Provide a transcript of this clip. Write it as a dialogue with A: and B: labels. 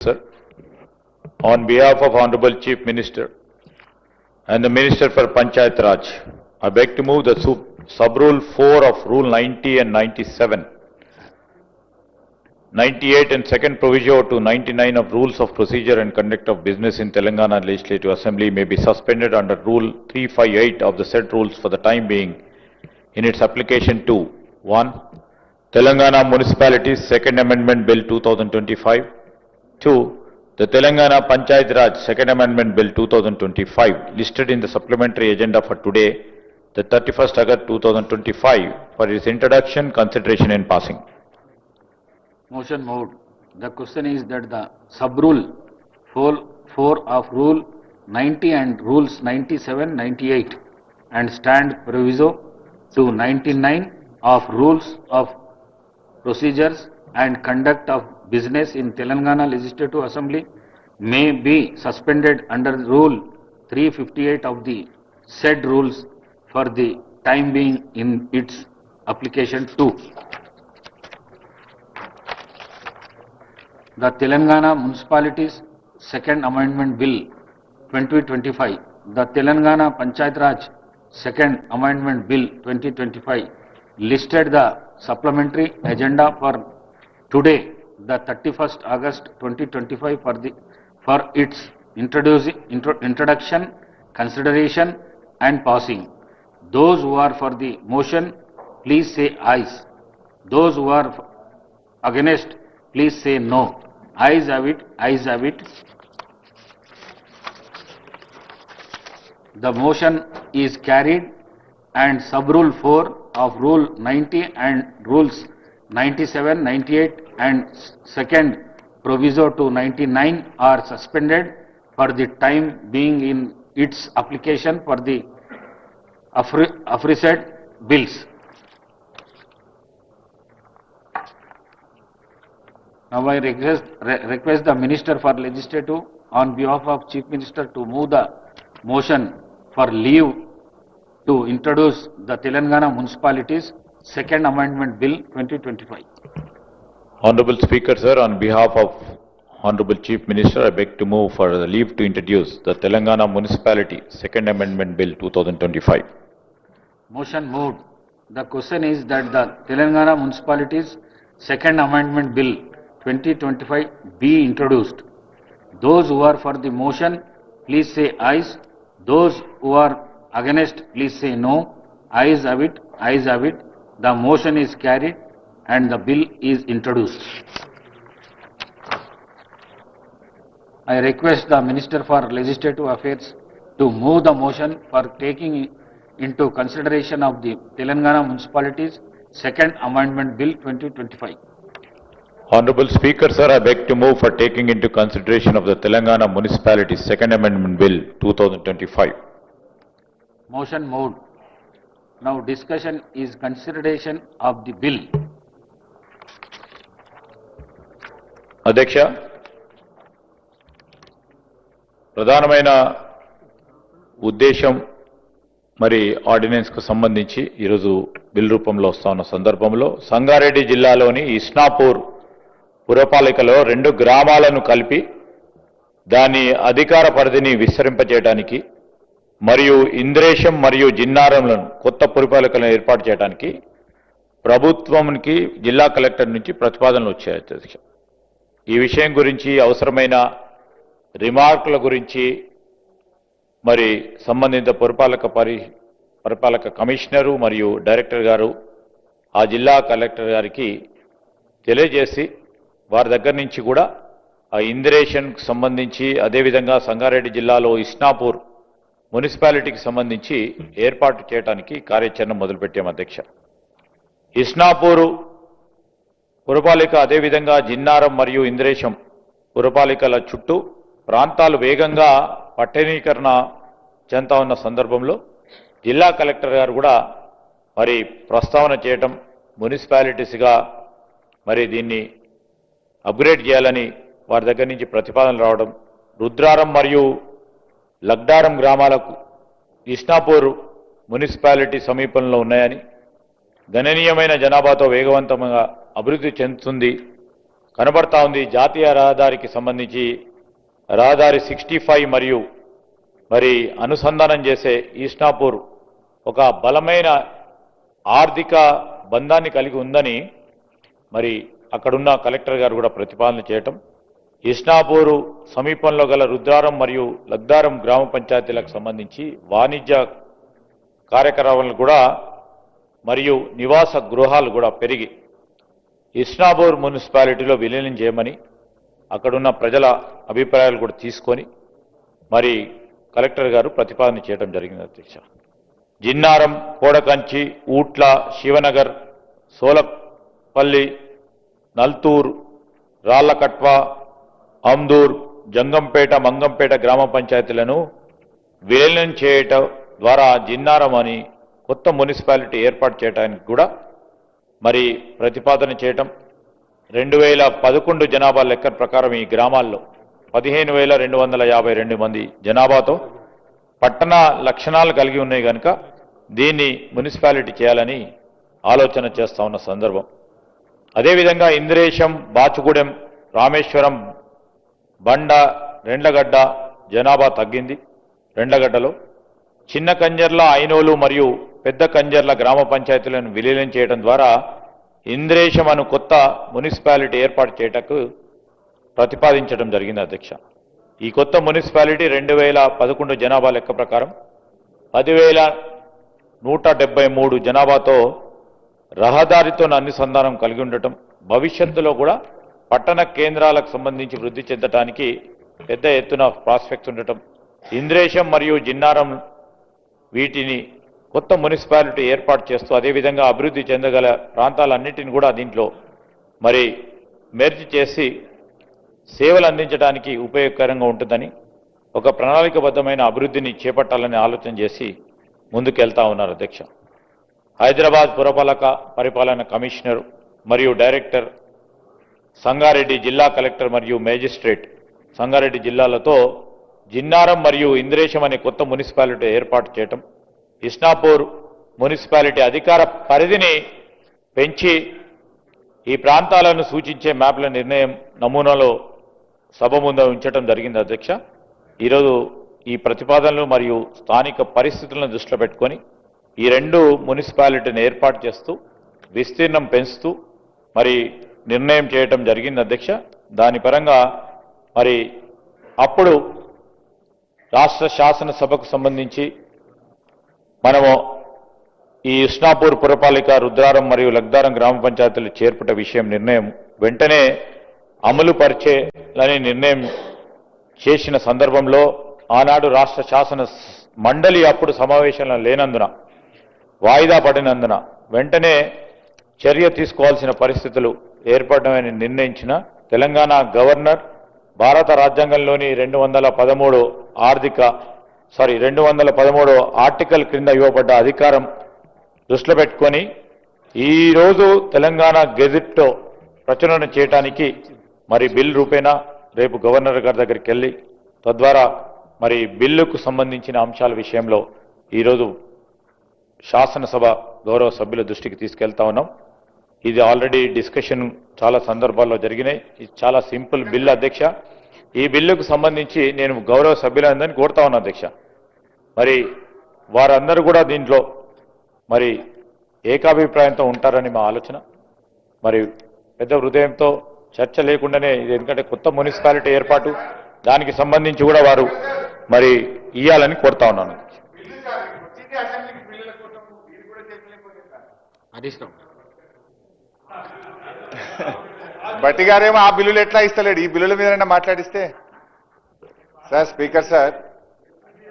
A: Sir, on behalf of Honorable Chief Minister and the Minister for Panchayat Raj, I beg to move the sub- sub-rule 4 of Rule 90 and 97, 98 and second proviso to 99 of Rules of Procedure and Conduct of Business in Telangana Legislative Assembly may be suspended under Rule 358 of the said rules for the time being in its application to 1. Telangana Municipalities Second Amendment Bill 2025 Two, the Telangana Panchayat Raj Second Amendment Bill 2025 listed in the supplementary agenda for today, the 31st August 2025 for its introduction, consideration and passing.
B: Motion moved. The question is that the sub-rule 4, 4 of Rule 90 and Rules 97, 98 and stand proviso to 99 of Rules of Procedures and Conduct of Business in Telangana Legislative Assembly may be suspended under Rule 358 of the said rules for the time being in its application to The Telangana Municipalities Second Amendment Bill 2025, the Telangana Panchayat Raj Second Amendment Bill 2025 listed the supplementary agenda for today, the 31st August 2025 for the, for its intro- introduction, consideration and passing. Those who are for the motion, please say ayes. Those who are Against, please say no. Ayes have it, ayes have it. The motion is carried and sub-rule 4 of Rule 90 and Rules 97, 98 and second proviso to 99 are suspended for the time being in its application for the aforesaid bills. Now I request, re- request the Minister for Legislative on behalf of Chief Minister to move the motion for leave to introduce the Telangana Municipalities Second Amendment Bill 2025.
A: Honorable Speaker, sir, on behalf of Honorable Chief Minister, I beg to move for the leave to introduce the Telangana Municipality Second Amendment Bill 2025.
B: Motion moved. The question is that the Telangana Municipalities Second Amendment Bill 2025 be introduced. Those who are for the motion, please say ayes. Those who are against, please say no. Ayes have it, ayes have it. The motion is carried and the bill is introduced. I request the Minister for Legislative Affairs to move the motion for taking into consideration of the Telangana Municipalities Second Amendment Bill 2025.
A: Honorable Speaker, sir, I beg to move for taking into consideration of the Telangana Municipalities Second Amendment Bill 2025.
B: Motion moved. Now discussion is consideration of the bill.
A: అధ్యక్ష ప్రధానమైన ఉద్దేశం మరి ఆర్డినెన్స్కు సంబంధించి ఈరోజు bill రూపంలో వస్తా ఉన్న సందర్భంలో సంగారెడ్డి జిల్లాలోని ఇస్నాపూర్ పురపాలికలో రెండు గ్రామాలను కలిపి దాని అధికార పరిధిని విస్తరింపజేయడానికి మరియు ఇంద్రేశం మరియు జిన్నారంలను కొత్త పురపాలకలను ఏర్పాటు చేయడానికి ప్రభుత్వంకి జిల్లా కలెక్టర్ నుంచి ప్రతిపాదనలు వచ్చాయి అధ్యక్ష. ఈ విషయం గురించి అవసరమైన రిమార్కుల గురించి మరి సంబంధిత పురపాలక పరి పురపాలక కమిషనరు మరియు డైరెక్టర్ గారు ఆ జిల్లా కలెక్టర్ గారికి తెలియజేసి వారి దగ్గర నుంచి కూడా ఆ ఇందిరేషన్కు సంబంధించి అదేవిధంగా సంగారెడ్డి జిల్లాలో ఇస్నాపూర్ మున్సిపాలిటీకి సంబంధించి ఏర్పాటు చేయడానికి కార్యాచరణ మొదలుపెట్టాం అధ్యక్ష. ఇస్నాపూరు పురపాలిక అదేవిధంగా జిన్నారం మరియు ఇంద్రేశం పురపాలికల చుట్టూ ప్రాంతాలు వేగంగా పట్టణీకరణ చెందుతా ఉన్న సందర్భంలో జిల్లా కలెక్టర్ గారు కూడా మరి ప్రస్తావన చేయటం మున్సిపాలిటీస్గా మరి దీన్ని అప్గ్రేడ్ చేయాలని వారి దగ్గర నుంచి ప్రతిపాదనలు రావడం రుద్రారం మరియు లగ్డారం గ్రామాలకు ఇష్నాపూర్ మున్సిపాలిటీ సమీపంలో ఉన్నాయని గణనీయమైన జనాభాతో వేగవంతంగా అభివృద్ధి చెందుతుంది కనబడతా ఉంది. జాతీయ రహదారికి సంబంధించి రహదారి సిక్స్టీ ఫైవ్ మరియు మరి అనుసంధానం చేసే ఈస్నాపూర్ ఒక బలమైన ఆర్థిక బంధాన్ని కలిగి ఉందని మరి అక్కడున్న కలెక్టర్ గారు కూడా ప్రతిపాదన చేయటం ఇష్నాపూరు సమీపంలో గల రుద్రారం మరియు లగ్దారం గ్రామ పంచాయతీలకు సంబంధించి వాణిజ్య కార్యక్రమాలు కూడా మరియు నివాస గృహాలు కూడా పెరిగి ఇష్నాపూర్ మున్సిపాలిటీలో విలీనం చేయమని అక్కడున్న ప్రజల అభిప్రాయాలు కూడా తీసుకొని మరి కలెక్టర్ గారు ప్రతిపాదన చేయడం జరిగింది అధ్యక్ష. జిన్నారం కోడకంచి ఊట్ల శివనగర్ సోలపల్లి నల్తూర్ రాళ్ళకట్వ అమ్దూర్ జంగంపేట మంగంపేట గ్రామ పంచాయతీలను విలీనం చేయటం ద్వారా జిన్నారం అని కొత్త మున్సిపాలిటీ ఏర్పాటు చేయడానికి కూడా మరి ప్రతిపాదన చేయటం. రెండు వేల పదకొండు జనాభా లెక్క ప్రకారం ఈ గ్రామాల్లో పదిహేను వేల రెండు వందల యాభై రెండు మంది జనాభాతో పట్టణ లక్షణాలు కలిగి ఉన్నాయి కనుక దీన్ని మున్సిపాలిటీ చేయాలని ఆలోచన చేస్తా ఉన్న సందర్భం. అదేవిధంగా ఇంద్రేశం బాచుగూడెం రామేశ్వరం బండ రెండ్లగడ్డ జనాభా తగ్గింది. రెండ్లగడ్డలో చిన్న కంజర్ల ఐనోలు మరియు పెద్ద కంజర్ల గ్రామ పంచాయతీలను విలీనం చేయడం ద్వారా ఇంద్రేశం అను కొత్త మున్సిపాలిటీ ఏర్పాటు చేయటకు ప్రతిపాదించడం జరిగింది అధ్యక్ష. ఈ కొత్త మున్సిపాలిటీ రెండు వేల పదకొండు జనాభా లెక్క ప్రకారం పదివేల నూట డెబ్బై మూడు జనాభాతో రహదారితో అనుసంధానం కలిగి ఉండటం భవిష్యత్తులో కూడా పట్టణ కేంద్రాలకు సంబంధించి వృద్ధి చెందటానికి పెద్ద ఎత్తున ప్రాస్పెక్ట్స్ ఉండటం ఇంద్రేశం మరియు జిన్నారం వీటిని కొత్త మున్సిపాలిటీ ఏర్పాటు చేస్తూ అదేవిధంగా అభివృద్ధి చెందగల ప్రాంతాలన్నింటిని కూడా దీంట్లో మరి మెర్జ్ చేసి సేవలు అందించడానికి ఉపయోగకరంగా ఉంటుందని ఒక ప్రణాళికబద్ధమైన అభివృద్ధిని చేపట్టాలని ఆలోచన చేసి ముందుకెళ్తా ఉన్నారు అధ్యక్ష. హైదరాబాద్ పురపాలక పరిపాలన కమిషనర్ మరియు డైరెక్టర్ సంగారెడ్డి జిల్లా కలెక్టర్ మరియు మేజిస్ట్రేట్ సంగారెడ్డి జిల్లాలతో జిన్నారం మరియు ఇంద్రేశం అనే కొత్త మున్సిపాలిటీ ఏర్పాటు చేయటం ఇస్నాపూర్ మున్సిపాలిటీ అధికార పరిధిని పెంచి ఈ ప్రాంతాలను సూచించే మ్యాప్ల నిర్ణయం నమూనాలో సభ ముందు ఉంచడం జరిగింది అధ్యక్ష. ఈరోజు ఈ ప్రతిపాదనలు మరియు స్థానిక పరిస్థితులను దృష్టిలో పెట్టుకొని ఈ రెండు మున్సిపాలిటీని ఏర్పాటు చేస్తూ విస్తీర్ణం పెంచుతూ మరి నిర్ణయం చేయటం జరిగింది అధ్యక్ష. దాని పరంగా మరి అప్పుడు రాష్ట్ర శాసనసభకు సంబంధించి మనము ఈ ఇస్నాపూర్ పురపాలిక రుద్రారం మరియు లగ్దారం గ్రామ పంచాయతీలు చేర్పట విషయం నిర్ణయం వెంటనే అమలు పరిచేలని నిర్ణయం చేసిన సందర్భంలో ఆనాడు రాష్ట్ర శాసన మండలి అప్పుడు సమావేశంలో లేనందున వాయిదా పడినందున వెంటనే చర్య తీసుకోవాల్సిన పరిస్థితులు ఏర్పడమని నిర్ణయించిన తెలంగాణ గవర్నర్ భారత రాజ్యాంగంలోని రెండు వందల పదమూడు ఆర్థిక సారీ రెండు వందల పదమూడు ఆర్టికల్ క్రింద ఇవ్వబడ్డ అధికారం దృష్టిలో పెట్టుకొని ఈరోజు తెలంగాణ గెజిట్ ప్రచురణ చేయడానికి మరి బిల్ రూపేణా రేపు గవర్నర్ గారి దగ్గరికి వెళ్ళి తద్వారా మరి బిల్లుకు సంబంధించిన అంశాల విషయంలో ఈరోజు శాసనసభ గౌరవ సభ్యుల దృష్టికి తీసుకెళ్తా ఉన్నాం. ఇది ఆల్రెడీ డిస్కషన్ చాలా సందర్భాల్లో జరిగినాయి. ఇది చాలా సింపుల్ బిల్ అధ్యక్ష. ఈ బిల్లుకు సంబంధించి నేను గౌరవ సభ్యులందరినీ కోరుతా ఉన్నా అధ్యక్ష. మరి వారందరూ కూడా దీంట్లో మరి ఏకాభిప్రాయంతో ఉంటారని మా ఆలోచన. మరి పెద్ద హృదయంతో చర్చ లేకుండానే ఇది ఎందుకంటే కొత్త మున్సిపాలిటీ ఏర్పాటు. దానికి సంబంధించి కూడా వారు మరి ఇయ్యాలని కోరుతా ఉన్నాను.
B: హరీష్ రావు
C: బట్టి గారేమో ఆ బిల్లులు ఎట్లా ఇస్తలేడు? ఈ బిల్లుల మీద మాట్లాడిస్తే. Sir speaker sir